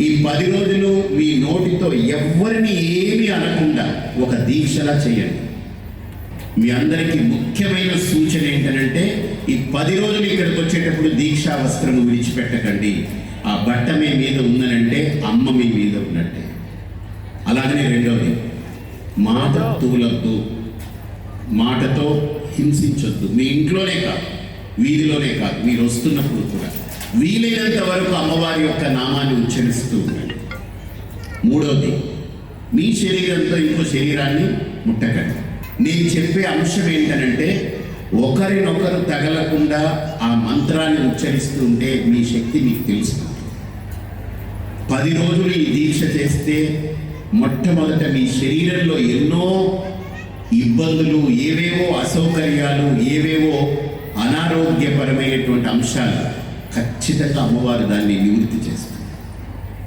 ఈ పది రోజులు మీ నోటితో ఎవ్వరిని ఏమి అనకుండా ఒక దీక్షలా చేయండి. మీ అందరికీ ముఖ్యమైన సూచన ఏంటంటే ఈ పది రోజులు ఇక్కడికి వచ్చేటప్పుడు దీక్షా వస్త్రం విడిచిపెట్టకండి. ఆ బట్ట మీ మీద ఉందనంటే అమ్మ మీ మీద ఉన్నట్టే. అలాగనే రెండవది మాట తూలద్దు. మాటతో హింసించొద్దు. మీ ఇంట్లోనే కాదు వీధిలోనే కాదు మీరు వస్తున్నప్పుడు కూడా. వీలైనంత వరకు అమ్మవారి యొక్క నామాన్ని ఉచ్చరిస్తూ ఉండండి. మూడవది మీ శరీరంతో ఇంకో శరీరాన్ని ముట్టకండి. నేను చెప్పే అంశం ఏంటనంటే ఒకరినొకరు తగలకుండా ఆ మంత్రాన్ని ఉచ్చరిస్తూ ఉంటే మీ శక్తి మీకు తెలుస్తుంది పది రోజులు ఈ దీక్ష చేస్తే మొట్టమొదట మీ శరీరంలో ఎన్నో ఇబ్బందులు ఏవేవో అసౌకర్యాలు ఏవేవో అనారోగ్యపరమైనటువంటి అంశాలు ఖచ్చితంగా అమ్మవారు దాన్ని నివృత్తి చేస్తారు